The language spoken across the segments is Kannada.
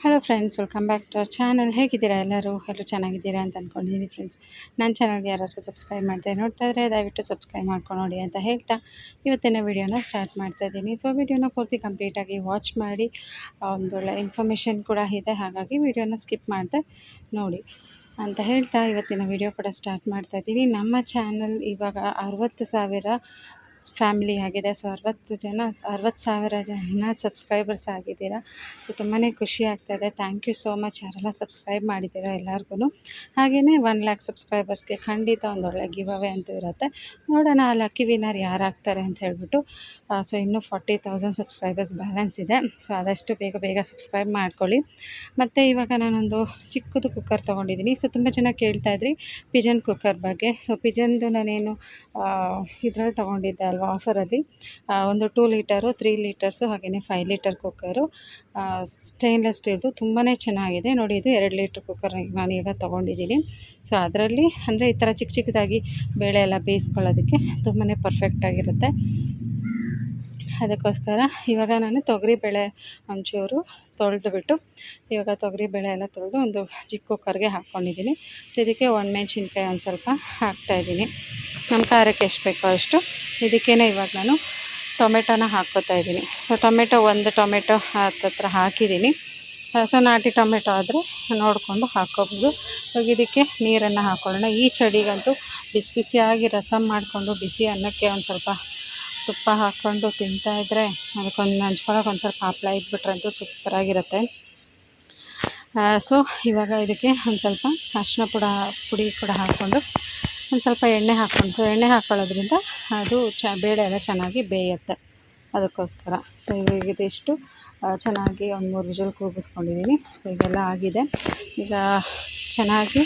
Hello friends welcome back to our channel ಹೇಗಿದ್ದೀರಾ ಎಲ್ಲರೂ? ಎಲ್ಲರೂ ಚೆನ್ನಾಗಿದ್ದೀರಾ ಅಂತ ಅಂದ್ಕೊಂಡಿದ್ದೀನಿ ಫ್ರೆಂಡ್ಸ್ ನನ್ನ ಚಾನಲ್ಗೆ ಯಾರಾದರೂ ಸಬ್ಸ್ಕ್ರೈಬ್ ಮಾಡ್ತಾ ನೋಡ್ತಾ ಇದ್ದರೆ ದಯವಿಟ್ಟು ಸಬ್ಸ್ಕ್ರೈಬ್ ಮಾಡ್ಕೊಂಡು ನೋಡಿ ಅಂತ ಹೇಳ್ತಾ ಇವತ್ತಿನ ವಿಡಿಯೋನ ಸ್ಟಾರ್ಟ್ ಮಾಡ್ತಾ ಇದ್ದೀನಿ. ಸೊ ವಿಡಿಯೋನ ಪೂರ್ತಿ ಕಂಪ್ಲೀಟಾಗಿ ವಾಚ್ ಮಾಡಿ ಒಂದೊಳ್ಳೆ ಇನ್ಫಾರ್ಮೇಷನ್ ಕೂಡ ಇದೆ. ಹಾಗಾಗಿ ವಿಡಿಯೋನ ಸ್ಕಿಪ್ ಮಾಡ್ತಾ ನೋಡಿ ಅಂತ ಹೇಳ್ತಾ ಇವತ್ತಿನ ವಿಡಿಯೋ ಕೂಡ ಸ್ಟಾರ್ಟ್ ಮಾಡ್ತಾ ಇದ್ದೀನಿ. ನಮ್ಮ ಚಾನಲ್ ಇವಾಗ ಅರವತ್ತು ಸಾವಿರ ಫ್ಯಾಮಿಲಿ ಆಗಿದೆ. ಸೊ ಅರವತ್ತು ಜನ, ಅರವತ್ತು ಸಾವಿರ ಜನ ಸಬ್ಸ್ಕ್ರೈಬರ್ಸ್ ಆಗಿದ್ದೀರಾ. ಸೊ ತುಂಬಾ ಖುಷಿ ಆಗ್ತಾಯಿದೆ ಥ್ಯಾಂಕ್ ಯು ಸೋ ಮಚ್ ಯಾರೆಲ್ಲ ಸಬ್ಸ್ಕ್ರೈಬ್ ಮಾಡಿದ್ದೀರಾ ಎಲ್ಲರಿಗೂ ಹಾಗೆಯೇ ಒನ್ ಲ್ಯಾಕ್ ಸಬ್ಸ್ಕ್ರೈಬರ್ಸ್ಗೆ ಖಂಡಿತ ಒಂದೊಳ್ಳೆ ಗಿವ್ ಅವೇ ಅಂತೂ ಇರುತ್ತೆ. ನೋಡೋಣ ಆ ಲಕ್ಕಿ ಯಾರು ಯಾರಾಗ್ತಾರೆ ಅಂತ ಹೇಳ್ಬಿಟ್ಟು. ಸೊ ಇನ್ನೂ ಫಾರ್ಟಿ ತೌಸಂಡ್ ಸಬ್ಸ್ಕ್ರೈಬರ್ಸ್ ಬ್ಯಾಲೆನ್ಸ್ ಇದೆ. ಸೊ ಆದಷ್ಟು ಬೇಗ ಬೇಗ ಸಬ್ಸ್ಕ್ರೈಬ್ ಮಾಡ್ಕೊಳ್ಳಿ. ಮತ್ತು ಇವಾಗ ನಾನೊಂದು ಚಿಕ್ಕದು ಕುಕ್ಕರ್ ತೊಗೊಂಡಿದ್ದೀನಿ. ಸೊ ತುಂಬ ಜನ ಕೇಳ್ತಾಯಿದ್ರಿ ಪಿಜನ್ ಕುಕ್ಕರ್ ಬಗ್ಗೆ. ಸೊ ಪಿಜನ್ದು ನಾನೇನು ಇದರಲ್ಲಿ ತೊಗೊಂಡಿದ್ದೆ ಅಲ್ವಾ ಆಫರಲ್ಲಿ? ಒಂದು ಟೂ ಲೀಟರು ತ್ರೀ ಲೀಟರ್ಸು ಹಾಗೆಯೇ ಫೈವ್ ಲೀಟರ್ ಕುಕ್ಕರು ಸ್ಟೇನ್ಲೆಸ್ ಸ್ಟೀಲ್ದು ತುಂಬಾ ಚೆನ್ನಾಗಿದೆ. ನೋಡಿ, ಇದು ಎರಡು ಲೀಟ್ರ್ ಕುಕ್ಕರ್ ನಾನೀಗ ತೊಗೊಂಡಿದ್ದೀನಿ. ಸೊ ಅದರಲ್ಲಿ ಅಂದರೆ ಈ ಥರ ಚಿಕ್ಕ ಚಿಕ್ಕದಾಗಿ ಬೇಳೆ ಎಲ್ಲ ಬೇಯಿಸ್ಕೊಳ್ಳೋದಕ್ಕೆ ತುಂಬಾ ಪರ್ಫೆಕ್ಟಾಗಿರುತ್ತೆ ಅದಕ್ಕೋಸ್ಕರ ಇವಾಗ ನಾನು ತೊಗರಿಬೇಳೆ ಒಂಚೂರು ತೊಳೆದುಬಿಟ್ಟು ಇವಾಗ ತೊಗರಿಬೇಳೆ ಎಲ್ಲ ತೊಳೆದು ಒಂದು ಚಿಕ್ಕ ಕುಕ್ಕರ್ಗೆ ಹಾಕ್ಕೊಂಡಿದ್ದೀನಿ. ಇದಕ್ಕೆ ಒಣಮೆಣ್ಸಿನ್ಕಾಯಿ ಒಂದು ಸ್ವಲ್ಪ ಹಾಕ್ತಾಯಿದ್ದೀನಿ ನಮ್ಮ ಖಾರಕ್ಕೆ ಎಷ್ಟು ಬೇಕೋ ಅಷ್ಟು. ಇದಕ್ಕೇ ಇವಾಗ ನಾನು ಟೊಮೆಟೊನ ಹಾಕ್ಕೋತಾ ಇದ್ದೀನಿ. ಸೊ, ಟೊಮೆಟೊ ಒಂದು ಟೊಮೆಟೊ ಹತ್ತತ್ರ ಹಾಕಿದ್ದೀನಿ. ಸೊ, ನಾಟಿ ಟೊಮೆಟೊ ಆದರೆ ನೋಡಿಕೊಂಡು ಹಾಕ್ಕೋಬೋದು. ಇವಾಗ ಇದಕ್ಕೆ ನೀರನ್ನು ಹಾಕ್ಕೊಳ್ಳೋಣ ಈ ಚಳಿಗಂತೂ ಬಿಸಿ ಬಿಸಿಯಾಗಿ ರಸಮ್ ಮಾಡಿಕೊಂಡು ಬಿಸಿ ಅನ್ನಕ್ಕೆ ಒಂದು ಸ್ವಲ್ಪ ತುಪ್ಪ ಹಾಕ್ಕೊಂಡು ತಿಂತಾಯಿದ್ರೆ ಅದಕ್ಕೊಂದು ನಂಚ್ಕೊಳಕ್ಕೆ ಒಂದು ಸ್ವಲ್ಪ ಹಪ್ಳ ಇದ್ಬಿಟ್ರಂತೂ ಸೂಪರಾಗಿರುತ್ತೆ. ಸೊ ಇವಾಗ ಇದಕ್ಕೆ ಒಂದು ಸ್ವಲ್ಪ ಅರಿಶಿನ ಪುಡ, ಪುಡಿ ಕೂಡ ಹಾಕ್ಕೊಂಡು ಒಂದು ಸ್ವಲ್ಪ ಎಣ್ಣೆ ಹಾಕ್ಕೊಂಡು. ಎಣ್ಣೆ ಹಾಕ್ಕೊಳ್ಳೋದ್ರಿಂದ ಅದು ಚ, ಬೇಳೆ ಎಲ್ಲ ಚೆನ್ನಾಗಿ ಬೇಯುತ್ತೆ ಅದಕ್ಕೋಸ್ಕರ. ಸೊ ಇವಾಗ ಇದಿಷ್ಟು ಚೆನ್ನಾಗಿ ಒಂದು ಮೂರು ವಿಜಲ್ ಕೂಗಿಸ್ಕೊಂಡಿದ್ದೀನಿ ಸೊ ಇದೆಲ್ಲ ಆಗಿದೆ. ಈಗ ಚೆನ್ನಾಗಿ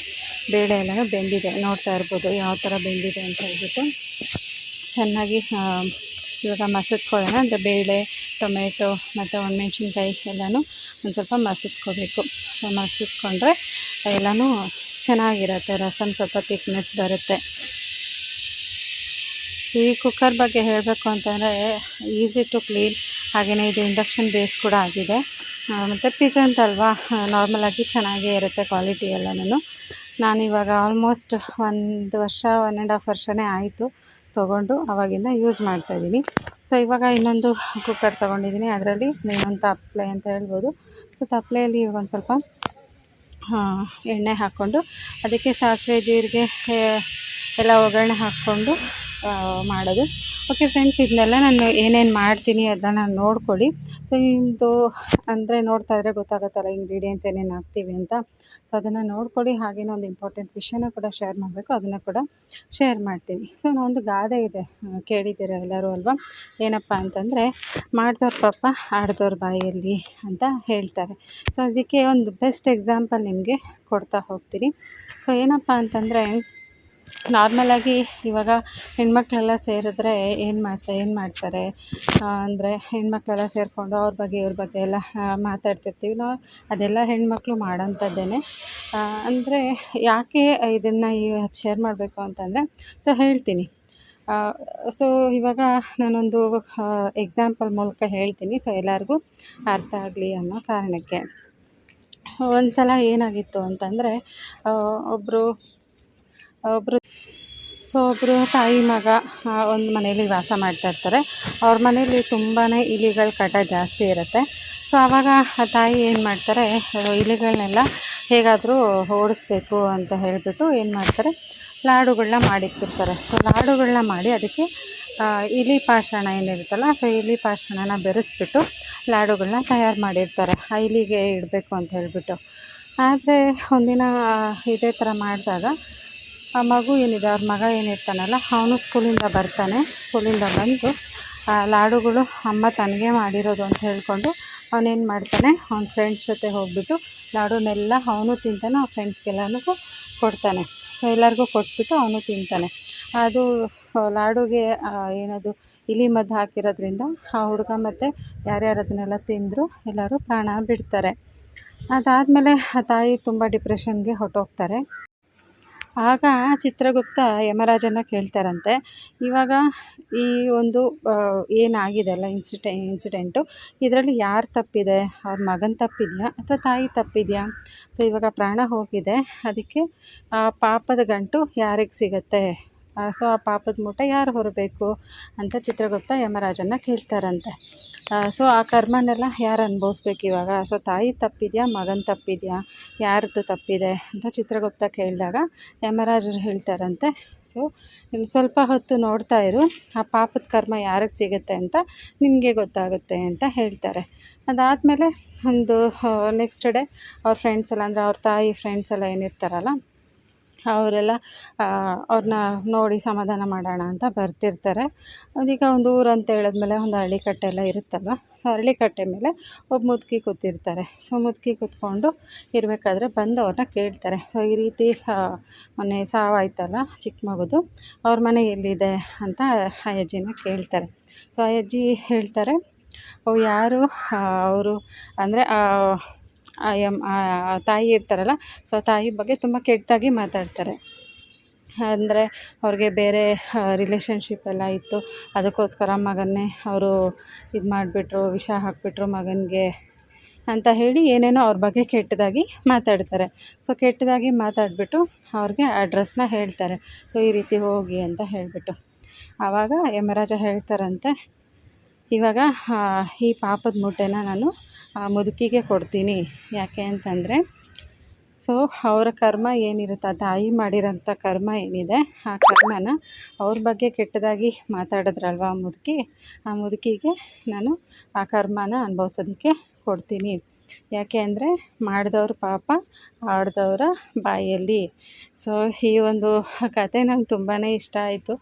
ಬೇಳೆ ಎಲ್ಲ ಬೆಂದಿದೆ. ನೋಡ್ತಾ ಇರ್ಬೋದು ಯಾವ ಥರ ಬೆಂದಿದೆ ಅಂತ ಹೇಳ್ಬಿಟ್ಟು ಚೆನ್ನಾಗಿ ಇವಾಗ ಮಸತ್ಕೊಳ್ಳೋಣ ಅಂದರೆ ಬೇಳೆ, ಟೊಮೆಟೊ ಮತ್ತು ಒಣಮೆಣ್ಸಿನ್ಕಾಯಿ ಎಲ್ಲನೂ ಒಂದು ಸ್ವಲ್ಪ ಮಸತ್ಕೋಬೇಕು. ಸೊ ಮಸತ್ಕೊಂಡ್ರೆ ಎಲ್ಲನೂ ಚೆನ್ನಾಗಿರುತ್ತೆ. ರಸಮ್ ಸ್ವಲ್ಪ ತಿಕ್ನೆಸ್ ಬರುತ್ತೆ. ಈ ಕುಕ್ಕರ್ ಬಗ್ಗೆ ಹೇಳಬೇಕು ಅಂತಂದರೆ ಈಸಿ ಟು ಕ್ಲೀನ್ ಹಾಗೆಯೇ ಇದು ಇಂಡಕ್ಷನ್ ಬೇಸ್ ಕೂಡ ಆಗಿದೆ. ಮತ್ತು ಪಿಜನ್ ಅಲ್ವಾ? ನಾರ್ಮಲಾಗಿ ಚೆನ್ನಾಗೇ ಇರುತ್ತೆ ಕ್ವಾಲಿಟಿ ಎಲ್ಲನೂ ನಾನಿವಾಗ ಆಲ್ಮೋಸ್ಟ್ ಒಂದು ವರ್ಷ ಒನ್ ಆ್ಯಂಡ್ ಹಾಫ್ ವರ್ಷನೇ ಆಯಿತು. ತೊಗೊಂಡು ಆವಾಗಿಂದ ಯೂಸ್ ಮಾಡ್ತಾಯಿದ್ದೀನಿ ಸೊ ಇವಾಗ ಇನ್ನೊಂದು ಕುಕ್ಕರ್ ತೊಗೊಂಡಿದ್ದೀನಿ. ಅದರಲ್ಲಿ ಇನ್ನೊಂದು ತಪ್ಪಲೆ ಅಂತ ಹೇಳ್ಬೋದು. ಸೊ ತಪ್ಪಲೆಯಲ್ಲಿ ಇವಾಗ ಒಂದು ಸ್ವಲ್ಪ ಎಣ್ಣೆ ಹಾಕ್ಕೊಂಡು, ಅದಕ್ಕೆ ಸಾಸಿವೆ, ಜೀರಿಗೆ ಎಲ್ಲ ಒಗ್ಗರಣೆ ಹಾಕ್ಕೊಂಡು ಮಾಡೋದು. ಓಕೆ ಫ್ರೆಂಡ್ಸ್ ಇದನ್ನೆಲ್ಲ ನಾನು ಏನೇನು ಮಾಡ್ತೀನಿ ಅದನ್ನು ನೋಡ್ಕೊಳ್ಳಿ. ಸೊ ಇದು ಅಂದರೆ ನೋಡ್ತಾ ಇದ್ದರೆ ಗೊತ್ತಾಗುತ್ತಲ್ಲ ಇಂಗ್ರೀಡಿಯೆಂಟ್ಸ್ ಏನೇನು ಹಾಕ್ತೀವಿ ಅಂತ. ಸೊ ಅದನ್ನು ನೋಡ್ಕೊಳ್ಳಿ. ಹಾಗೇನೋ ಒಂದು ಇಂಪಾರ್ಟೆಂಟ್ ವಿಷಯನ ಕೂಡ ಶೇರ್ ಮಾಡಬೇಕು. ಅದನ್ನು ಕೂಡ ಶೇರ್ ಮಾಡ್ತೀನಿ. ಸೊ ಒಂದು ಗಾದೆ ಇದೆ. ಕೇಳಿದ್ದೀರ ಎಲ್ಲರೂ ಅಲ್ವಾ? ಏನಪ್ಪ ಅಂತಂದರೆ ಮಾಡ್ದವ್ರ ಪಾಪ ಆಡ್ದವ್ರ ಬಾಯಲ್ಲಿ ಅಂತ ಹೇಳ್ತಾರೆ. ಸೊ ಅದಕ್ಕೆ ಒಂದು ಬೆಸ್ಟ್ ಎಕ್ಸಾಂಪಲ್ ನಿಮಗೆ ಕೊಡ್ತಾ ಹೋಗ್ತೀನಿ. ಸೊ ಏನಪ್ಪ ಅಂತಂದರೆ ನಾರ್ಮಲಾಗಿ ಇವಾಗ ಹೆಣ್ಮಕ್ಳೆಲ್ಲ ಸೇರಿದ್ರೆ ಏನು ಮಾಡ್ತಾ ಏನು ಮಾಡ್ತಾರೆ? ಅಂದರೆ ಹೆಣ್ಮಕ್ಳೆಲ್ಲ ಸೇರಿಕೊಂಡು ಅವ್ರ ಬಗ್ಗೆ, ಇವ್ರ ಬಗ್ಗೆ ಎಲ್ಲ ಮಾತಾಡ್ತಿರ್ತೀವಿ. ನಾವು ಅದೆಲ್ಲ ಹೆಣ್ಮಕ್ಳು ಮಾಡೋಂಥದ್ದೇನೆ. ಅಂದರೆ ಯಾಕೆ ಇದನ್ನು ಈ ಶೇರ್ ಮಾಡಬೇಕು ಅಂತಂದರೆ, ಸೊ ಹೇಳ್ತೀನಿ. ಸೊ ಇವಾಗ ನಾನೊಂದು ಎಕ್ಸಾಂಪಲ್ ಮೂಲಕ ಹೇಳ್ತೀನಿ. ಸೊ ಎಲ್ಲರಿಗೂ ಅರ್ಥ ಆಗಲಿ ಅನ್ನೋ ಕಾರಣಕ್ಕೆ. ಒಂದು ಸಲ ಏನಾಗಿತ್ತು ಅಂತಂದರೆ ಒಬ್ಬರು ಒಬ್ಬರು ಸೊ ಒಬ್ಬರು ತಾಯಿ ಮಗ ಒಂದು ಮನೇಲಿ ವಾಸ ಮಾಡ್ತಾಯಿರ್ತಾರೆ ಅವ್ರ ಮನೇಲಿ ತುಂಬಾ ಇಲಿಗಳ ಕಾಟ ಜಾಸ್ತಿ ಇರುತ್ತೆ. ಸೊ ಆವಾಗ ತಾಯಿ ಏನು ಮಾಡ್ತಾರೆ ಇಲಿಗಳನ್ನೆಲ್ಲ ಹೇಗಾದರೂ ಓಡಿಸ್ಬೇಕು ಅಂತ ಹೇಳಿಬಿಟ್ಟು ಏನು ಮಾಡ್ತಾರೆ ಲಾಡುಗಳನ್ನ ಮಾಡಿಟ್ಟಿರ್ತಾರೆ. ಸೊ ಲಾಡುಗಳನ್ನ ಮಾಡಿ ಅದಕ್ಕೆ ಇಲಿ ಪಾಷಾಣ ಏನಿರುತ್ತಲ್ಲ, ಸೊ ಇಲಿ ಪಾಷಾಣನ ಬೆರೆಸ್ಬಿಟ್ಟು ಲಾಡುಗಳನ್ನ ತಯಾರು ಮಾಡಿರ್ತಾರೆ. ಆ ಇಲಿಗೆ ಇಡಬೇಕು ಅಂತ ಹೇಳಿಬಿಟ್ಟು. ಆದರೆ ಒಂದಿನ ಇದೇ ಥರ ಮಾಡಿದಾಗ ಆ ಮಗು ಏನಿದೆ, ಅವ್ರ ಮಗ ಏನಿರ್ತಾನಲ್ಲ, ಅವನು ಸ್ಕೂಲಿಂದ ಬರ್ತಾನೆ. ಸ್ಕೂಲಿಂದ ಬಂದು, ಆ, ಲಾಡುಗಳು ಅಮ್ಮ ತನಗೆ ಮಾಡಿರೋದು ಅಂತ ಹೇಳಿಕೊಂಡು ಅವನೇನು ಮಾಡ್ತಾನೆ, ಅವ್ನ ಫ್ರೆಂಡ್ಸ್ ಜೊತೆ ಹೋಗ್ಬಿಟ್ಟು ಲಾಡುನೆಲ್ಲ ಅವನು ತಿಂತಾನೆ ಆ ಫ್ರೆಂಡ್ಸ್ಗೆಲ್ಲನೂ ಕೊಡ್ತಾನೆ. ಎಲ್ಲರಿಗೂ ಕೊಟ್ಬಿಟ್ಟು ಅವನು ತಿಂತಾನೆ. ಅದು, ಲಾಡುಗೆ ಏನದು, ಇಲಿ ಮದ್ದು ಹಾಕಿರೋದ್ರಿಂದ ಆ ಹುಡುಗ ಮತ್ತು ಯಾರ್ಯಾರು ಅದನ್ನೆಲ್ಲ ತಿಂದರು, ಎಲ್ಲರೂ ಪ್ರಾಣ ಬಿಡ್ತಾರೆ. ಅದಾದಮೇಲೆ ಆ ತಾಯಿ ತುಂಬ ಡಿಪ್ರೆಷನ್ಗೆ ಹೊರ್ಟೋಗ್ತಾರೆ. ಆಗ ಚಿತ್ರಗುಪ್ತ ಯಮರಾಜನ ಕೇಳ್ತಾರಂತೆ. ಇವಾಗ ಈ ಒಂದು ಏನಾಗಿದೆ ಅಲ್ಲ ಇನ್ಸಿಡೆ ಇನ್ಸಿಡೆಂಟು ಇದರಲ್ಲಿ ಯಾರು ತಪ್ಪಿದೆ? ಅವ್ರ ಮಗನ ತಪ್ಪಿದೆಯಾ? ಅಥವಾ ತಾಯಿ ತಪ್ಪಿದೆಯಾ? ಸೊ ಇವಾಗ ಪ್ರಾಣ ಹೋಗಿದೆ. ಅದಕ್ಕೆ ಆ ಪಾಪದ ಗಂಟು ಯಾರಿಗೆ ಸಿಗುತ್ತೆ? ಸೊ ಆ ಪಾಪದ ಮೂಟ ಯಾರು ಹೊರಬೇಕು ಅಂತ ಚಿತ್ರಗುಪ್ತ ಯಮರಾಜನ ಕೇಳ್ತಾರಂತೆ. ಸೊ ಆ ಕರ್ಮನೆಲ್ಲ ಯಾರು ಅನುಭವಿಸ್ಬೇಕು ಇವಾಗ? ಸೊ ತಾಯಿ ತಪ್ಪಿದೆಯಾ, ಮಗನ ತಪ್ಪಿದೆಯಾ, ಯಾರದ್ದು ತಪ್ಪಿದೆ ಅಂತ ಚಿತ್ರಗುಪ್ತ ಕೇಳಿದಾಗ ಯಮರಾಜರು ಹೇಳ್ತಾರಂತೆ. ಸೊ ಸ್ವಲ್ಪ ಹೊತ್ತು ನೋಡ್ತಾ ಇರು, ಆ ಪಾಪದ ಕರ್ಮ ಯಾರಿಗೆ ಸಿಗುತ್ತೆ ಅಂತ ನಿಮಗೆ ಗೊತ್ತಾಗುತ್ತೆ ಅಂತ ಹೇಳ್ತಾರೆ. ಅದಾದಮೇಲೆ ಒಂದು ನೆಕ್ಸ್ಟ್ ಡೇ ಅವ್ರ ಫ್ರೆಂಡ್ಸ್ ಎಲ್ಲ, ಅಂದರೆ ಅವ್ರ ತಾಯಿ ಫ್ರೆಂಡ್ಸ್ ಎಲ್ಲ ಏನಿರ್ತಾರಲ್ಲ ಅವರೆಲ್ಲ ಅವ್ರನ್ನ ನೋಡಿ ಸಮಾಧಾನ ಮಾಡೋಣ ಅಂತ ಬರ್ತಿರ್ತಾರೆ. ಅದೀಗ ಒಂದು ಊರು ಅಂತ ಹೇಳಿದ್ಮೇಲೆ ಒಂದು ಹಳ್ಳಿಕಟ್ಟೆ ಎಲ್ಲ ಇರುತ್ತಲ್ವ, ಸೊ ಹಳ್ಳಿಕಟ್ಟೆ ಮೇಲೆ ಒಬ್ಬ ಮುದುಕಿ ಕೂತಿರ್ತಾರೆ. ಸೊ ಮುದುಕಿ ಕೂತ್ಕೊಂಡು ಇರಬೇಕಾದ್ರೆ ಬಂದು ಅವ್ರನ್ನ ಕೇಳ್ತಾರೆ. ಸೊ ಈ ರೀತಿ ಮೊನ್ನೆ ಸಾವಾಯ್ತಲ್ಲ ಚಿಕ್ಕ ಮಗುದು, ಅವ್ರ ಮನೆ ಎಲ್ಲಿದೆ ಅಂತ ಆ ಅಜ್ಜಿನ ಕೇಳ್ತಾರೆ. ಸೊ ಆ ಹೇಳ್ತಾರೆ ಅವು ಯಾರು ಅವರು, ಅಂದರೆ ತಾಯಿ ಇರ್ತಾರಲ್ಲ ಸೊ ತಾಯಿ ಬಗ್ಗೆ ತುಂಬ ಕೆಟ್ಟದಾಗಿ ಮಾತಾಡ್ತಾರೆ. ಅಂದರೆ ಅವ್ರಿಗೆ ಬೇರೆ ರಿಲೇಷನ್ಶಿಪ್ ಎಲ್ಲ ಇತ್ತು, ಅದಕ್ಕೋಸ್ಕರ ಮಗನ್ನೇ ಅವರು ಇದು ಮಾಡಿಬಿಟ್ರು, ವಿಷ ಹಾಕಿಬಿಟ್ರು ಮಗನಿಗೆ ಅಂತ ಹೇಳಿ ಏನೇನೋ ಅವ್ರ ಬಗ್ಗೆ ಕೆಟ್ಟದಾಗಿ ಮಾತಾಡ್ತಾರೆ. ಸೊ ಕೆಟ್ಟದಾಗಿ ಮಾತಾಡಿಬಿಟ್ಟು ಅವ್ರಿಗೆ ಅಡ್ರೆಸ್ನ ಹೇಳ್ತಾರೆ. ಸೊ ಈ ರೀತಿ ಹೋಗಿ ಅಂತ ಹೇಳಿಬಿಟ್ಟು. ಆವಾಗ ಯಮರಾಜ ಹೇಳ್ತಾರಂತೆ ಇವಾಗ ಈ ಪಾಪದ ಮೊಟ್ಟೆನ ನಾನು ಮುದುಕಿಗೆ ಕೊಡ್ತೀನಿ. ಯಾಕೆ ಅಂತಂದರೆ, ಸೊ, ಅವರ ಕರ್ಮ ಏನಿರುತ್ತೆ, ಆ ತಾಯಿ ಮಾಡಿರೋಂಥ ಕರ್ಮ ಏನಿದೆ, ಆ ಕರ್ಮನ ಅವ್ರ ಬಗ್ಗೆ ಕೆಟ್ಟದಾಗಿ ಮಾತಾಡಿದ್ರಲ್ವ ಮುದುಕಿ? ಆ ಮುದುಕಿಗೆ ನಾನು ಆ ಕರ್ಮನ ಅನುಭವಿಸೋದಕ್ಕೆ ಕೊಡ್ತೀನಿ. ಯಾಕೆ ಅಂದರೆ, ಮಾಡಿದವ್ರ ಪಾಪ ಆಡಿದವ್ರ ಬಾಯಲ್ಲಿ. ಸೊ, ಈ ಒಂದು ಕತೆ ನಂಗೆ ತುಂಬಾ ಇಷ್ಟ ಆಯಿತು.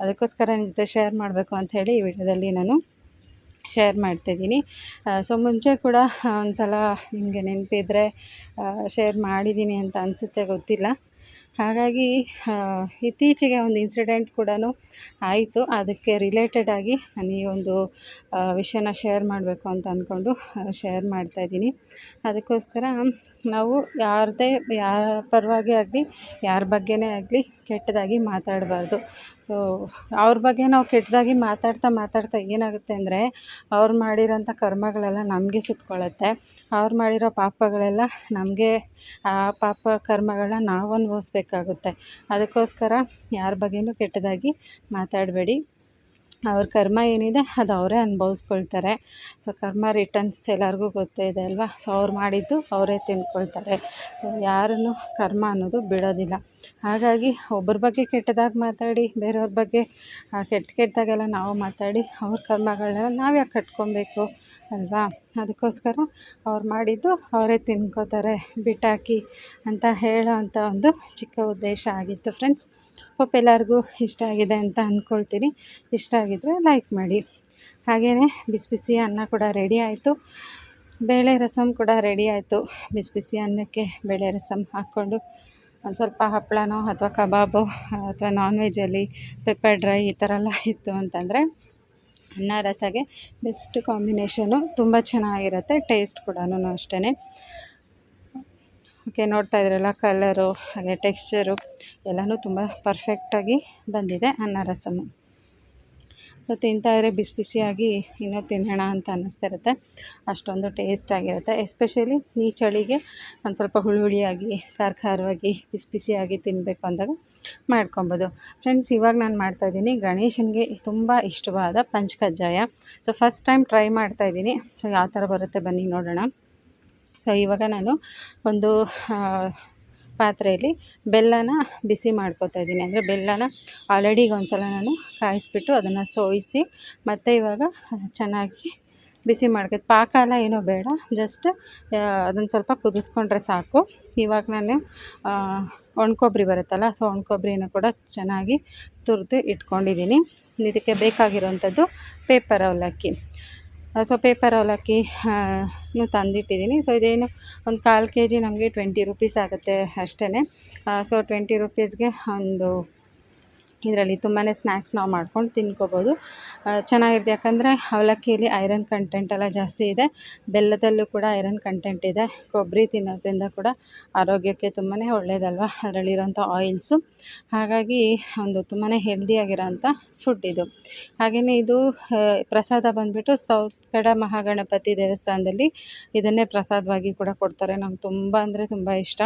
ಅದಕ್ಕೋಸ್ಕರ ನಿಮ್ಮ ಜೊತೆ ಶೇರ್ ಮಾಡಬೇಕು ಅಂಥೇಳಿ ಈ ವಿಡಿಯೋದಲ್ಲಿ ನಾನು ಶೇರ್ ಮಾಡ್ತಿದ್ದೀನಿ. ಸೊ ಮುಂಚೆ ಕೂಡ ಒಂದು ಸಲ ನಿಮಗೆ ನೆನಪಿದ್ರೆ ಶೇರ್ ಮಾಡಿದ್ದೀನಿ ಅಂತ ಅನಿಸುತ್ತೆ, ಗೊತ್ತಿಲ್ಲ. ಹಾಗಾಗಿ ಇತ್ತೀಚೆಗೆ ಒಂದು ಇನ್ಸಿಡೆಂಟ್ ಕೂಡ ಆಯಿತು. ಅದಕ್ಕೆ ರಿಲೇಟೆಡ್ ಆಗಿ ನಾನು ಈ ಒಂದು ವಿಷಯನ ಶೇರ್ ಮಾಡಬೇಕು ಅಂತ ಅಂದ್ಕೊಂಡು ಶೇರ್ ಮಾಡ್ತಾಯಿದ್ದೀನಿ ಅದಕ್ಕೋಸ್ಕರ ನಾವು ಯಾರದೇ, ಯಾರ ಪರವಾಗಿ ಆಗಲಿ, ಯಾರ ಬಗ್ಗೆನೇ ಆಗಲಿ ಕೆಟ್ಟದಾಗಿ ಮಾತಾಡಬಾರ್ದು. ಸೊ ಅವ್ರ ಬಗ್ಗೆ ನಾವು ಕೆಟ್ಟದಾಗಿ ಮಾತಾಡ್ತಾ ಮಾತಾಡ್ತಾ ಏನಾಗುತ್ತೆ ಅಂದರೆ, ಅವ್ರು ಮಾಡಿರೋಂಥ ಕರ್ಮಗಳೆಲ್ಲ ನಮಗೆ ಸುತ್ಕೊಳ್ಳುತ್ತೆ. ಅವ್ರು ಮಾಡಿರೋ ಪಾಪಗಳೆಲ್ಲ ನಮಗೆ, ಆ ಪಾಪ ಕರ್ಮಗಳನ್ನ ನಾವು ಅನುಭವಿಸ್ಬೇಕಾಗುತ್ತೆ ಅದಕ್ಕೋಸ್ಕರ ಯಾರ ಬಗ್ಗೆಯೂ ಕೆಟ್ಟದಾಗಿ ಮಾತಾಡಬೇಡಿ. ಅವ್ರ ಕರ್ಮ ಏನಿದೆ ಅದು ಅವರೇ ಅನುಭವಿಸ್ಕೊಳ್ತಾರೆ. ಸೊ ಕರ್ಮ ರಿಟರ್ನ್ಸ್ ಎಲ್ಲರಿಗೂ ಗೊತ್ತೇ ಇದೆ ಅಲ್ವಾ? ಸೊ ಅವ್ರು ಮಾಡಿದ್ದು ಅವರೇ ತಿಂದ್ಕೊಳ್ತಾರೆ ಸೊ ಯಾರನ್ನು ಕರ್ಮ ಅನ್ನೋದು ಬಿಡೋದಿಲ್ಲ. ಹಾಗಾಗಿ ಒಬ್ಬರ ಬಗ್ಗೆ ಕೆಟ್ಟದಾಗಿ ಮಾತಾಡಿ, ಬೇರೆಯವ್ರ ಬಗ್ಗೆ ಕೆಟ್ಟ ಕೆಟ್ಟದಾಗೆಲ್ಲ ನಾವು ಮಾತಾಡಿ ಅವ್ರ ಕರ್ಮಗಳನ್ನ ನಾವು ಯಾಕೆ ಕಟ್ಕೊಬೇಕು? ಅಲ್ವಾ? ಅದಕ್ಕೋಸ್ಕರ ಅವ್ರು ಮಾಡಿದ್ದು ಅವರೇ ತಿನ್ಕೋತಾರೆ, ಬಿಟ್ಟಾಕಿ ಅಂತ ಹೇಳೋ ಅಂಥ ಒಂದು ಚಿಕ್ಕ ಉದ್ದೇಶ ಆಗಿತ್ತು ಫ್ರೆಂಡ್ಸ್ ಹೋಪ್ ಎಲ್ಲರಿಗೂ ಇಷ್ಟ ಆಗಿದೆ ಅಂತ ಅಂದ್ಕೊಳ್ತೀನಿ ಇಷ್ಟ ಆಗಿದ್ದರೆ ಲೈಕ್ ಮಾಡಿ. ಹಾಗೆಯೇ ಬಿಸಿ ಬಿಸಿ ಅನ್ನ ಕೂಡ ರೆಡಿ ಆಯಿತು. ಬೇಳೆ ರಸಮ್ ಕೂಡ ರೆಡಿ ಆಯಿತು. ಬಿಸಿ ಬಿಸಿ ಅನ್ನಕ್ಕೆ ಬೇಳೆ ರಸಮ್ ಹಾಕ್ಕೊಂಡು ಒಂದು ಸ್ವಲ್ಪ ಹಪ್ಪಳನೋ ಅಥವಾ ಕಬಾಬೋ ಅಥವಾ ನಾನ್ ವೆಜ್ಜಲ್ಲಿ ಪೆಪ್ಪರ್ ಡ್ರೈ ಈ ಥರ ಎಲ್ಲ ಇತ್ತು ಅಂತಂದರೆ ಅನ್ನ ರಸಗೆ ಬೆಸ್ಟ್ ಕಾಂಬಿನೇಷನು ತುಂಬ ಚೆನ್ನಾಗಿರುತ್ತೆ ಟೇಸ್ಟ್ ಕೂಡ ಅಷ್ಟೇ ಓಕೆ ನೋಡ್ತಾ ಇದ್ರಲ್ಲ ಕಲರು ಹಾಗೆ ಟೆಕ್ಸ್ಚರು ಎಲ್ಲನೂ ತುಂಬ ಪರ್ಫೆಕ್ಟಾಗಿ ಬಂದಿದೆ ಅನ್ನ ರಸಮು ಸೊ ತಿಂತಾಯಿದ್ರೆ ಬಿಸಿ ಬಿಸಿಯಾಗಿ ಇನ್ನೂ ತಿನ್ನೋಣ ಅಂತ ಅನ್ನಿಸ್ತಿರುತ್ತೆ. ಅಷ್ಟೊಂದು ಟೇಸ್ಟಾಗಿರುತ್ತೆ ಎಸ್ಪೆಷಲಿ ಈ ಚಳಿಗೆ ಒಂದು ಸ್ವಲ್ಪ ಹುಳಿ ಹುಳಿಯಾಗಿ ಖಾರ ಖಾರವಾಗಿ ಬಿಸಿ ಬಿಸಿಯಾಗಿ ತಿನ್ನಬೇಕು ಅಂದಾಗ ಮಾಡ್ಕೊಬೋದು. ಫ್ರೆಂಡ್ಸ್ ಇವಾಗ ನಾನು ಮಾಡ್ತಾಯಿದ್ದೀನಿ ಗಣೇಶನಿಗೆ ತುಂಬ ಇಷ್ಟವಾದ ಪಂಚಕಜ್ಜಾಯ ಸೊ ಫಸ್ಟ್ ಟೈಮ್ ಟ್ರೈ ಮಾಡ್ತಾಯಿದ್ದೀನಿ ಸೊ ಯಾವ ಥರ ಬರುತ್ತೆ ಬನ್ನಿ ನೋಡೋಣ. ಸೊ ಇವಾಗ ನಾನು ಒಂದು ಪಾತ್ರೆಯಲ್ಲಿ ಬೆಲ್ಲನ ಬಿಸಿ ಮಾಡ್ಕೊತಾ ಇದ್ದೀನಿ. ಅಂದರೆ ಬೆಲ್ಲನ ಆಲ್ರೆಡಿ ಈಗ ಒಂದು ಸಲ ನಾನು ಕಾಯಿಸ್ಬಿಟ್ಟು ಅದನ್ನು ಸೋಯಿಸಿ, ಮತ್ತು ಇವಾಗ ಚೆನ್ನಾಗಿ ಬಿಸಿ ಮಾಡ್ಕೊ, ಪಾಕ ಎಲ್ಲ ಏನೂ ಬೇಡ. ಜಸ್ಟ್ ಅದನ್ನು ಸ್ವಲ್ಪ ಕುದಿಸ್ಕೊಂಡ್ರೆ ಸಾಕು. ಇವಾಗ ನಾನು ಒಣಕೊಬ್ಬರಿ ಬರುತ್ತಲ್ಲ ಸೊ ಒಣಕೊಬ್ಬರಿನ ಕೂಡ ಚೆನ್ನಾಗಿ ತುರಿದು ಇಟ್ಕೊಂಡಿದ್ದೀನಿ. ಇದಕ್ಕೆ ಬೇಕಾಗಿರೋವಂಥದ್ದು ಪೇಪರ್ ಅವಲಕ್ಕಿ. ಸೊ ಪೇಪರ್ ಅವಲಕ್ಕಿ ತಂದಿಟ್ಟಿದ್ದೀನಿ. ಸೊ ಇದೇನು, ಒಂದು ಕಾಲು ಕೆ ಜಿ ನಮಗೆ ಟ್ವೆಂಟಿ ರುಪೀಸ್ ಆಗುತ್ತೆ ಅಷ್ಟೇ ಸೊ ಟ್ವೆಂಟಿ ರುಪೀಸ್ಗೆ ಒಂದು ಇದರಲ್ಲಿ ತುಂಬಾ ಸ್ನ್ಯಾಕ್ಸ್ ನಾವು ಮಾಡ್ಕೊಂಡು ತಿನ್ಕೋಬೋದು. ಚೆನ್ನಾಗಿರುತ್ತೆ ಯಾಕಂದರೆ ಅವಲಕ್ಕಿಯಲ್ಲಿ ಐರನ್ ಕಂಟೆಂಟ್ ಎಲ್ಲ ಜಾಸ್ತಿ ಇದೆ. ಬೆಲ್ಲದಲ್ಲೂ ಕೂಡ ಐರನ್ ಕಂಟೆಂಟ್ ಇದೆ. ಕೊಬ್ಬರಿ ತಿನ್ನೋದ್ರಿಂದ ಕೂಡ ಆರೋಗ್ಯಕ್ಕೆ ತುಂಬಾ ಒಳ್ಳೆಯದಲ್ವ ಅದರಲ್ಲಿರೋಂಥ ಆಯಿಲ್ಸು ಹಾಗಾಗಿ ಒಂದು ತುಂಬಾ ಹೆಲ್ದಿಯಾಗಿರೋಂಥ ಫುಡ್ ಇದು. ಹಾಗೆಯೇ ಇದು ಪ್ರಸಾದ ಬಂದುಬಿಟ್ಟು ಸೌತ್ ಕಡ ಮಹಾಗಣಪತಿ ದೇವಸ್ಥಾನದಲ್ಲಿ ಇದನ್ನೇ ಪ್ರಸಾದವಾಗಿ ಕೂಡ ಕೊಡ್ತಾರೆ. ನಂಗೆ ತುಂಬ ಅಂದರೆ ತುಂಬ ಇಷ್ಟ.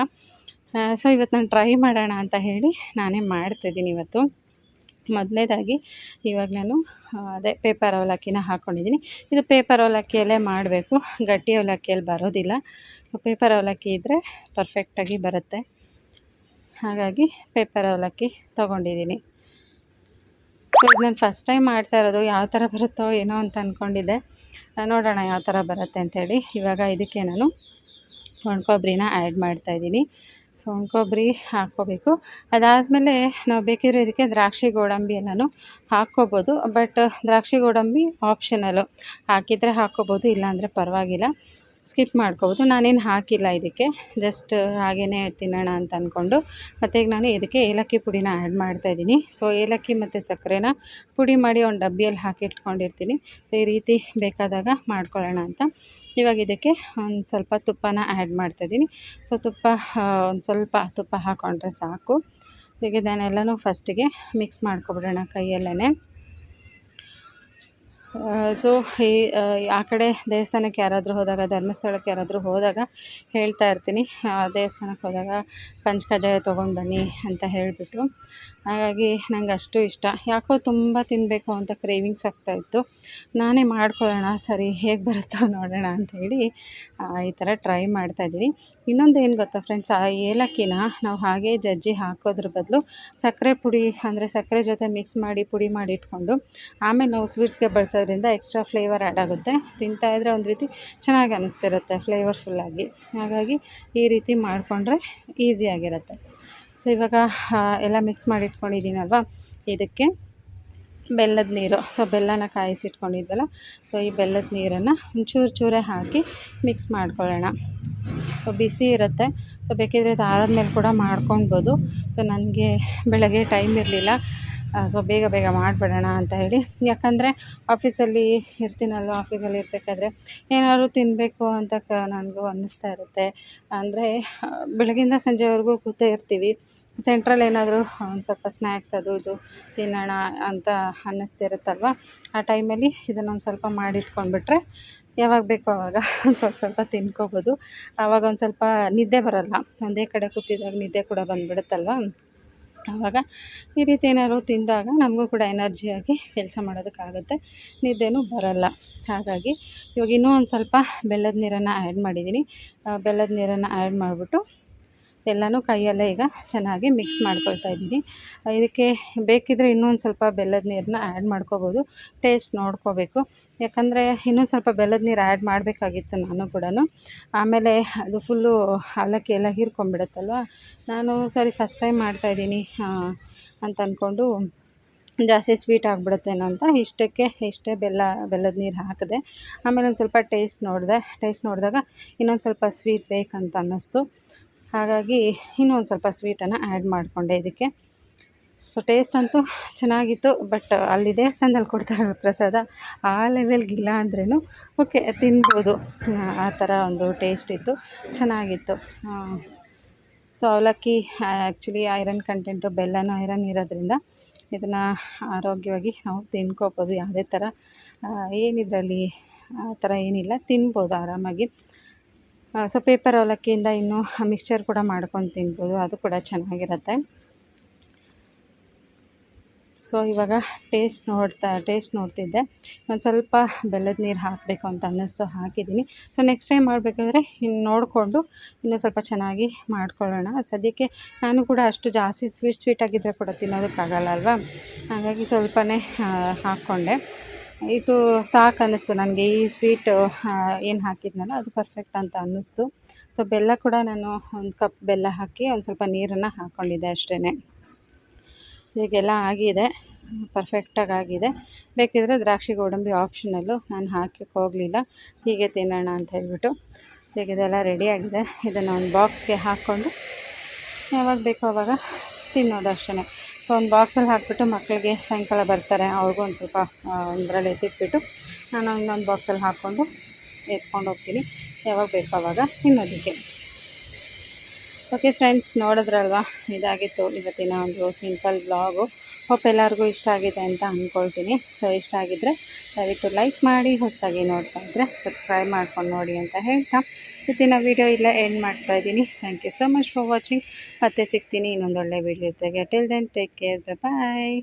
ಸೊ ಇವತ್ತು ನಾನು ಟ್ರೈ ಮಾಡೋಣ ಅಂತ ಹೇಳಿ ನಾನೇ ಮಾಡ್ತಿದ್ದೀನಿ ಇವತ್ತು. ಮೊದಲನೇದಾಗಿ ಇವಾಗ ನಾನು ಅದೇ ಪೇಪರ್ ಅವಲಕ್ಕಿನ ಹಾಕ್ಕೊಂಡಿದ್ದೀನಿ ಇದು ಪೇಪರ್ ಅವಲಕ್ಕಿಯಲ್ಲೇ ಮಾಡಬೇಕು. ಗಟ್ಟಿ ಅವಲಕ್ಕಿಯಲ್ಲಿ ಬರೋದಿಲ್ಲ. ಪೇಪರ್ ಅವಲಕ್ಕಿ ಇದ್ದರೆ ಪರ್ಫೆಕ್ಟಾಗಿ ಬರುತ್ತೆ. ಹಾಗಾಗಿ ಪೇಪರ್ ಅವಲಕ್ಕಿ ತೊಗೊಂಡಿದ್ದೀನಿ. ಸೊ ಇದು ನಾನು ಫಸ್ಟ್ ಟೈಮ್ ಮಾಡ್ತಾ ಇರೋದು. ಯಾವ ಥರ ಬರುತ್ತೋ ಏನೋ ಅಂತ ಅಂದ್ಕೊಂಡಿದ್ದೆ ನೋಡೋಣ ಯಾವ ಥರ ಬರುತ್ತೆ ಅಂಥೇಳಿ ಇವಾಗ ಇದಕ್ಕೆ ನಾನು ಒಣಕೊಬ್ಬರಿನ ಆ್ಯಡ್ ಮಾಡ್ತಾಯಿದ್ದೀನಿ ಸೊ ಕೊಬ್ಬರಿ ಹಾಕ್ಕೋಬೇಕು. ಅದಾದಮೇಲೆ ನಾವು ಬೇಕಿದ್ರೆ ಇದಕ್ಕೆ ದ್ರಾಕ್ಷಿ ಗೋಡಂಬಿ ಎಲ್ಲನೂ ಹಾಕ್ಕೋಬೋದು. ಬಟ್ ದ್ರಾಕ್ಷಿ ಗೋಡಂಬಿ ಆಪ್ಷನಲ್ಲು ಹಾಕಿದರೆ ಹಾಕ್ಕೋಬೋದು, ಇಲ್ಲಾಂದರೆ ಪರವಾಗಿಲ್ಲ. ಸ್ಕಿಪ್ ಮಾಡ್ಕೋಬೋದು. ನಾನೇನು ಹಾಕಿಲ್ಲ ಇದಕ್ಕೆ. ಜಸ್ಟ್ ಹಾಗೇ ತಿನ್ನೋಣ ಅಂತ ಅಂದ್ಕೊಂಡು ಮತ್ತು ಈಗ ನಾನು ಇದಕ್ಕೆ ಏಲಕ್ಕಿ ಪುಡಿನ ಆ್ಯಡ್ ಮಾಡ್ತಾಯಿದ್ದೀನಿ ಸೊ ಏಲಕ್ಕಿ ಮತ್ತು ಸಕ್ಕರೆನ ಪುಡಿ ಮಾಡಿ ಒಂದು ಡಬ್ಬಿಯಲ್ಲಿ ಹಾಕಿಟ್ಕೊಂಡಿರ್ತೀನಿ ಸೊ ಈ ರೀತಿ ಬೇಕಾದಾಗ ಮಾಡ್ಕೊಳ್ಳೋಣ ಅಂತ. ಇವಾಗ ಇದಕ್ಕೆ ಒಂದು ಸ್ವಲ್ಪ ತುಪ್ಪನ ಆ್ಯಡ್ ಮಾಡ್ತಾಯಿದ್ದೀನಿ ಸೊ ತುಪ್ಪ ಒಂದು ಸ್ವಲ್ಪ ತುಪ್ಪ ಹಾಕ್ಕೊಂಡ್ರೆ ಸಾಕು. ಈಗ ಇದನ್ನೆಲ್ಲನೂ ಫಸ್ಟಿಗೆ ಮಿಕ್ಸ್ ಮಾಡ್ಕೊಬಿಡೋಣ ಕೈಯಲ್ಲೇ ಸೊ ಈ ಆ, ಕಡೆ ದೇವಸ್ಥಾನಕ್ಕೆ ಯಾರಾದರೂ ಹೋದಾಗ ಧರ್ಮಸ್ಥಳಕ್ಕೆ ಯಾರಾದರೂ ಹೋದಾಗ ಹೇಳ್ತಾ ಇರ್ತೀನಿ. ದೇವಸ್ಥಾನಕ್ಕೆ ಹೋದಾಗ ಪಂಚಕಜಾಯ ತೊಗೊಂಡು ಬನ್ನಿ ಅಂತ ಹೇಳಿಬಿಟ್ಟು ಹಾಗಾಗಿ ನಂಗೆ ಅಷ್ಟು ಇಷ್ಟ. ಯಾಕೋ ತುಂಬ ತಿನ್ನಬೇಕು ಅಂತ ಕ್ರೇವಿಂಗ್ಸ್ ಆಗ್ತಾಯಿತ್ತು ನಾನೇ ಮಾಡ್ಕೊಳ್ಳೋಣ ಸರಿ ಹೇಗೆ ಬರುತ್ತೋ ನೋಡೋಣ ಅಂಥೇಳಿ ಈ ಥರ ಟ್ರೈ ಮಾಡ್ತಾ ಇದ್ದೀನಿ. ಇನ್ನೊಂದು ಏನು ಗೊತ್ತಾ ಫ್ರೆಂಡ್ಸ್ ಆ ಏಲಕ್ಕಿನ ನಾವು ಹಾಗೆ ಜಜ್ಜಿ ಹಾಕೋದ್ರ ಬದಲು ಸಕ್ಕರೆ ಪುಡಿ ಅಂದರೆ ಸಕ್ಕರೆ ಜೊತೆ ಮಿಕ್ಸ್ ಮಾಡಿ ಪುಡಿ ಮಾಡಿ ಇಟ್ಕೊಂಡು ಆಮೇಲೆ ನಾವು ಸ್ವೀಟ್ಸ್ಗೆ ಬಳಸೋದ್ರಿಂದ ಎಕ್ಸ್ಟ್ರಾ ಫ್ಲೇವರ್ ಆ್ಯಡ್ ಆಗುತ್ತೆ. ತಿಂತಾಯಿದ್ರೆ ಒಂದು ರೀತಿ ಚೆನ್ನಾಗಿ ಅನ್ನಿಸ್ತಿರುತ್ತೆ ಫ್ಲೇವರ್ಫುಲ್ಲಾಗಿ ಹಾಗಾಗಿ ಈ ರೀತಿ ಮಾಡಿಕೊಂಡ್ರೆ ಈಸಿಯಾಗಿರುತ್ತೆ ಸೊ ಇವಾಗ ಎಲ್ಲ ಮಿಕ್ಸ್ ಮಾಡಿ ಇಟ್ಕೊಂಡಿದ್ದೀನಲ್ವ? ಇದಕ್ಕೆ ಬೆಲ್ಲದ ನೀರು. ಸೊ ಬೆಲ್ಲನ ಕಾಯಿಸಿಟ್ಕೊಂಡಿದ್ವಲ್ಲ? ಸೊ ಈ ಬೆಲ್ಲದ ನೀರನ್ನು ಒಂಚೂರು ಚೂರೇ ಹಾಕಿ ಮಿಕ್ಸ್ ಮಾಡ್ಕೊಳ್ಳೋಣ. ಸೊ ಬಿಸಿ ಇರುತ್ತೆ. ಸೊ ಬೇಕಿದ್ರೆ ಅದು ಆರಾದ್ಮೇಲೆ ಕೂಡ ಮಾಡ್ಕೊಳ್ಬೋದು. ಸೊ ನನಗೆ ಬೆಳಗ್ಗೆ ಟೈಮ್ ಇರಲಿಲ್ಲ. ಸೊ ಬೇಗ ಬೇಗ ಮಾಡಿಬಿಡೋಣ ಅಂತ ಹೇಳಿ. ಯಾಕಂದರೆ ಆಫೀಸಲ್ಲಿ ಇರ್ತೀನಲ್ವ ಆಫೀಸಲ್ಲಿ ಇರಬೇಕಾದ್ರೆ ಏನಾದ್ರು ತಿನ್ನಬೇಕು ಅಂತ ಕ, ನನಗೂ ಅನ್ನಿಸ್ತಾ ಇರುತ್ತೆ. ಅಂದರೆ ಬೆಳಗಿಂದ ಸಂಜೆವರೆಗೂ ಕೂತೇ ಇರ್ತೀವಿ. ಸೆಂಟ್ರಲ್ಲಿ ಏನಾದರೂ ಒಂದು ಸ್ವಲ್ಪ ಸ್ನ್ಯಾಕ್ಸ್ ಅದು ಇದು ತಿನ್ನೋಣ ಅಂತ ಅನ್ನಿಸ್ತಿರುತ್ತಲ್ವ? ಆ ಟೈಮಲ್ಲಿ ಇದನ್ನೊಂದು ಸ್ವಲ್ಪ ಮಾಡಿಟ್ಕೊಂಡ್ಬಿಟ್ರೆ ಯಾವಾಗ ಬೇಕೋ ಆವಾಗ ಒಂದು ಸ್ವಲ್ಪ ಸ್ವಲ್ಪ ತಿನ್ಕೋಬೋದು. ಆವಾಗ ಒಂದು ಸ್ವಲ್ಪ ನಿದ್ದೆ ಬರೋಲ್ಲ. ಒಂದೇ ಕಡೆ ಕೂತಿದ್ದಾಗ ನಿದ್ದೆ ಕೂಡ ಬಂದುಬಿಡುತ್ತಲ್ವ? ಆವಾಗ ಈ ರೀತಿ ಏನಾದ್ರು ತಿಂದಾಗ ನಮಗೂ ಕೂಡ ಎನರ್ಜಿಯಾಗಿ ಕೆಲಸ ಮಾಡೋದಕ್ಕಾಗುತ್ತೆ. ನಿದ್ದೆನೂ ಬರೋಲ್ಲ. ಹಾಗಾಗಿ ಇವಾಗ ಇನ್ನೂ ಒಂದು ಸ್ವಲ್ಪ ಬೆಲ್ಲದ ನೀರನ್ನು ಆ್ಯಡ್ ಮಾಡಿದ್ದೀನಿ ಬೆಲ್ಲದ ನೀರನ್ನು ಆ್ಯಡ್ ಮಾಡಿಬಿಟ್ಟು ಎಲ್ಲನೂ ಕೈಯಲ್ಲೇ ಈಗ ಚೆನ್ನಾಗಿ ಮಿಕ್ಸ್ ಮಾಡ್ಕೊಳ್ತಾ ಇದ್ದೀನಿ. ಇದಕ್ಕೆ ಬೇಕಿದ್ದರೆ ಇನ್ನೊಂದು ಸ್ವಲ್ಪ ಬೆಲ್ಲದ ನೀರನ್ನ ಆ್ಯಡ್ ಮಾಡ್ಕೋಬೋದು. ಟೇಸ್ಟ್ ನೋಡ್ಕೋಬೇಕು. ಯಾಕಂದರೆ ಇನ್ನೊಂದು ಸ್ವಲ್ಪ ಬೆಲ್ಲದ ನೀರು ಆ್ಯಡ್ ಮಾಡಬೇಕಾಗಿತ್ತು ನಾನು ಕೂಡ ಆಮೇಲೆ ಅದು ಫುಲ್ಲು ಅವಲಕ್ಕಿ ಎಲ್ಲ ಹೀರ್ಕೊಂಬಿಡುತ್ತಲ್ವ ನಾನು ಸರಿ ಫಸ್ಟ್ ಟೈಮ್ ಮಾಡ್ತಾಯಿದ್ದೀನಿ ಅಂತ ಅಂದ್ಕೊಂಡು ಜಾಸ್ತಿ ಸ್ವೀಟ್ ಆಗಿಬಿಡುತ್ತೇನೋ ಅಂತ ಇಷ್ಟಕ್ಕೆ ಇಷ್ಟೇ ಬೆಲ್ಲ, ಬೆಲ್ಲದ ನೀರು ಹಾಕಿದೆ. ಆಮೇಲೆ ಒಂದು ಸ್ವಲ್ಪ ಟೇಸ್ಟ್ ನೋಡಿದೆ ಟೇಸ್ಟ್ ನೋಡಿದಾಗ ಇನ್ನೊಂದು ಸ್ವಲ್ಪ ಸ್ವೀಟ್ ಬೇಕಂತ ಅನ್ನಿಸ್ತು. ಹಾಗಾಗಿ ಇನ್ನೊಂದು ಸ್ವಲ್ಪ ಸ್ವೀಟನ್ನು ಆ್ಯಡ್ ಮಾಡಿಕೊಂಡೆ ಇದಕ್ಕೆ. ಸೊ ಟೇಸ್ಟ್ ಅಂತೂ ಚೆನ್ನಾಗಿತ್ತು ಬಟ್ ಅಲ್ಲಿ ದೇವಸ್ಥಾನದಲ್ಲಿ ಕೊಡ್ತಾರೆ ಪ್ರಸಾದ, ಆ ಲೆವೆಲ್ಗಿಲ್ಲ ಅಂದ್ರೂ ಓಕೆ ತಿನ್ಬೋದು. ಆ ಥರ ಒಂದು ಟೇಸ್ಟ್ ಇತ್ತು, ಚೆನ್ನಾಗಿತ್ತು. ಸೊ ಅವಲಕ್ಕಿ ಆ್ಯಕ್ಚುಲಿ ಐರನ್ ಕಂಟೆಂಟು ಬೆಲ್ಲನೂ ಐರನ್ ಇರೋದ್ರಿಂದ ಇದನ್ನು ಆರೋಗ್ಯವಾಗಿ ನಾವು ತಿನ್ಕೋಬೋದು, ಯಾವುದೇ ಥರ ಏನಿದರಲ್ಲಿ ಆ ಥರ ಏನಿಲ್ಲ, ತಿನ್ಬೋದು ಆರಾಮಾಗಿ. ಸೊ ಪೇಪರ್ ಅವಲಕ್ಕಿಯಿಂದ ಇನ್ನೂ ಮಿಕ್ಸ್ಚರ್ ಕೂಡ ಮಾಡ್ಕೊಂಡು ತಿನ್ಬೋದು. ಅದು ಕೂಡ ಚೆನ್ನಾಗಿರುತ್ತೆ. ಸೊ ಇವಾಗ ಟೇಸ್ಟ್ ನೋಡ್ತಾ ಟೇಸ್ಟ್ ನೋಡ್ತಿದ್ದೆ. ಒಂದು ಸ್ವಲ್ಪ ಬೆಲ್ಲದ ನೀರು ಹಾಕಬೇಕು ಅಂತ ಅನ್ನಿಸ್ತು, ಹಾಕಿದ್ದೀನಿ. ಸೊ ನೆಕ್ಸ್ಟ್ ಟೈಮ್ ಮಾಡಬೇಕಾದ್ರೆ ಇನ್ನು ನೋಡಿಕೊಂಡು ಇನ್ನೂ ಸ್ವಲ್ಪ ಚೆನ್ನಾಗಿ ಮಾಡ್ಕೊಳ್ಳೋಣ. ಸದ್ಯಕ್ಕೆ ನಾನು ಕೂಡ ಅಷ್ಟು ಜಾಸ್ತಿ ಸ್ವೀಟ್ ಸ್ವೀಟ್ ಆಗಿದ್ದರೆ ಕೂಡ ತಿನ್ನೋದಕ್ಕಾಗಲ್ಲ ಅಲ್ವಾ? ಹಾಗಾಗಿ ಸ್ವಲ್ಪನೇ ಹಾಕ್ಕೊಂಡೆ. ಇದು ಸಾಕು ಅನ್ನಿಸ್ತು ನನಗೆ. ಈ ಸ್ವೀಟು ಏನು ಹಾಕಿದ್ನಲ್ಲ, ಅದು ಪರ್ಫೆಕ್ಟ್ ಅಂತ ಅನ್ನಿಸ್ತು. ಸೊ ಬೆಲ್ಲ ಕೂಡ ನಾನು ಒಂದು ಕಪ್ ಬೆಲ್ಲ ಹಾಕಿ ಒಂದು ಸ್ವಲ್ಪ ನೀರನ್ನು ಹಾಕ್ಕೊಂಡಿದ್ದೆ ಅಷ್ಟೇ ಹೀಗೆಲ್ಲ ಆಗಿದೆ. ಪರ್ಫೆಕ್ಟಾಗಿ ಆಗಿದೆ. ಬೇಕಿದ್ರೆ ದ್ರಾಕ್ಷಿ ಗೋಡಂಬಿ ಆಪ್ಷನಲ್ಲು ನಾನು ಹಾಕಕ್ಕೆ ಹೋಗಲಿಲ್ಲ. ಹೀಗೆ ತಿನ್ನೋಣ ಅಂತ ಹೇಳ್ಬಿಟ್ಟು ಹೀಗೆ ಇದೆಲ್ಲ ರೆಡಿಯಾಗಿದೆ ಇದನ್ನು ಒಂದು ಬಾಕ್ಸ್ಗೆ ಹಾಕ್ಕೊಂಡು ಯಾವಾಗ ಬೇಕೋ ಅವಾಗ ತಿನ್ನೋದು ಅಷ್ಟೇ ಸೊ ಒಂದು ಬಾಕ್ಸಲ್ಲಿ ಹಾಕಿಬಿಟ್ಟು ಮಕ್ಕಳಿಗೆ ಸಾಯಂಕಾಲ ಬರ್ತಾರೆ. ಅವ್ರಿಗೂ ಒಂದು ಸ್ವಲ್ಪ ಒಂದರಲ್ಲಿ ಎತ್ತಿಟ್ಬಿಟ್ಟು ನಾನು ಇನ್ನೊಂದು ಬಾಕ್ಸಲ್ಲಿ ಹಾಕ್ಕೊಂಡು ಎತ್ಕೊಂಡು ಹೋಗ್ತೀನಿ. ಯಾವಾಗ ಬೇಕೋ ಆವಾಗ ತಿನ್ನೋದಕ್ಕೆ. ಓಕೆ ಫ್ರೆಂಡ್ಸ್ ನೋಡಿದ್ರಲ್ವಾ? ಇದಾಗಿತ್ತು ಇವತ್ತಿನ ಒಂದು ಸಿಂಪಲ್ ಬ್ಲಾಗು ಹೋಪ್ ಎಲ್ಲರಿಗೂ ಇಷ್ಟ ಆಗಿದೆ ಅಂತ ಅಂದ್ಕೊಳ್ತೀನಿ ಸೊ ಇಷ್ಟ ಆಗಿದ್ದರೆ ದಯವಿಟ್ಟು ಲೈಕ್ ಮಾಡಿ, ಹೊಸದಾಗಿ ನೋಡ್ತಾ ಇದ್ದರೆ ಸಬ್ಸ್ಕ್ರೈಬ್ ಮಾಡ್ಕೊಂಡು ನೋಡಿ ಅಂತ ಹೇಳ್ತಾ. ಇವತ್ತಿನ ವೀಡಿಯೋ ಇಲ್ಲೇ ಎಂಡ್ ಮಾಡ್ತಾ ಇದ್ದೀನಿ. Thank you so much for watching ಮತ್ತೆ ಸಿಗ್ತೀನಿ ಇನ್ನೊಂದು ಒಳ್ಳೆ ವೀಡಿಯೋ ಜೊತೆಗೆ. Till then take care bye